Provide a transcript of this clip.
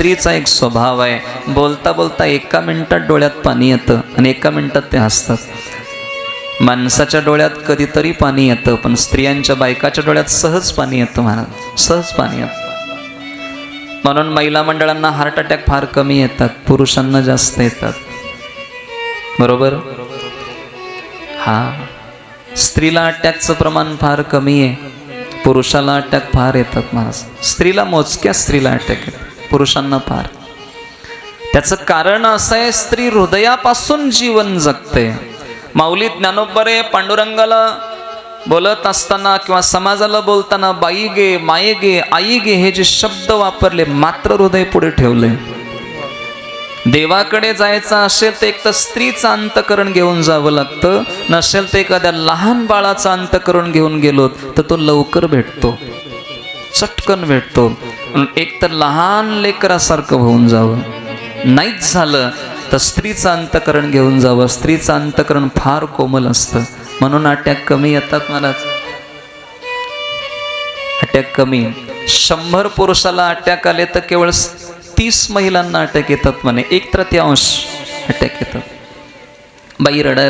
स्त्रीचा एक स्वभाव आहे. बोलता बोलता एका मिनिटात डोळ्यात पाणी येतं आणि एका मिनिटात ते हसतात. माणसाच्या डोळ्यात कधीतरी पाणी येतं पण स्त्रियांच्या बायकाच्या डोळ्यात सहज पाणी येतं महाराज सहज पाणी येतं. म्हणून महिला मंडळांना हार्ट अटॅक फार कमी येतात. पुरुषांना जास्त येतात. बरोबर? हा. स्त्रीला अटॅकचं प्रमाण फार कमी आहे. पुरुषाला अटॅक फार येतात महाराज स्त्रीला मोजक्या स्त्रीला अटॅक येतात. पुरुषांना फार त्याचं कारण असं आहे स्त्री हृदयापासून जीवन जगते. माऊली ज्ञानोबरे पांडुरंगाला बोलत असताना किंवा समाजाला बोलताना बाई गे माये गे आई गे हे जे शब्द वापरले मात्र हृदय पुढे ठेवले. देवाकडे जायचं असेल तर एक तर स्त्रीचं अंतकरण घेऊन जावं लागतं. नसेल तर एखाद्या लहान बाळाचं अंतकरण घेऊन गेलो तर तो लवकर भेटतो. चटकन भेटतो. एक तर लहान लेकरासारखं होऊन जावं. नाहीच झालं तर स्त्रीचं अंतकरण घेऊन जावं. स्त्रीचं अंतकरण फार कोमल असतं. म्हणून अटॅक कमी येतात मला अटॅक कमी. शंभर पुरुषाला अटॅक आले तर केवळ तीस महिलांना अटॅक येतात म्हणे. एक तृतीयांश अटॅक येतात बाई रडाय